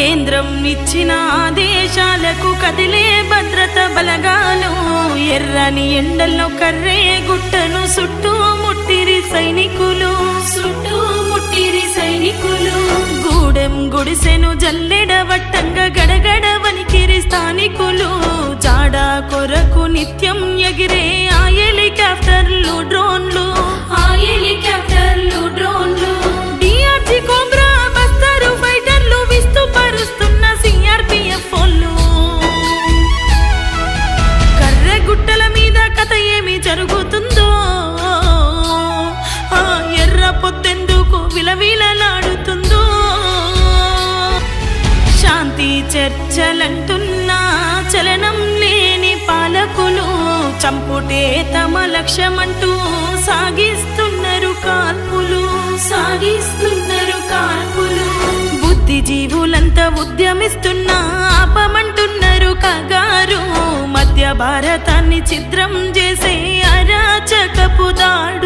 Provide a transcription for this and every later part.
కేంద్రం ఇచ్చిన ఆదేశాలకు కదిలే భద్రత బలగాలు ఎర్రని ఎండల్లో కర్రే గుట్టను చుట్టూ ముట్టిరి సైనికులు. చుట్టూ ముట్టిరి సైనికులు. గూడెం గుడిసెను జల్లెడ వట్టంగా గడగడ వనికిరి స్థానికులు. జాడ కొరకు నిత్యం ఎగిరే చర్చలంటున్నా చలనం లేని పాలకులు చంపుటే తమ లక్ష్యమంటూ సాగిస్తున్నారు కాల్పులు సాగిస్తున్నారు కాల్పులు. బుద్ధిజీవులంతా ఉద్యమిస్తున్నా ఆపమంటున్నారు కగారు. మధ్య భారతాన్ని చిత్రం చేసే అరాచకపు దాడు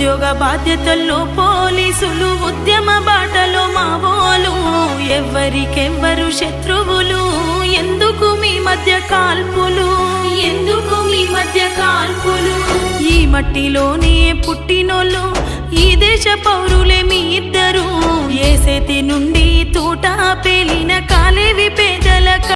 ఉద్యోగ బాధ్యతల్లో పోలీసులు ఉద్యమ బాటలో మావోలు ఎవరికెవ్వరు శత్రువులు ఎందుకు మీ మధ్య కాల్పులు? ఎందుకు మీ మధ్య కాల్పులు? ఈ మట్టిలోనే పుట్టినోళ్ళు ఈ దేశ పౌరులే మీ ఇద్దరు. ఏ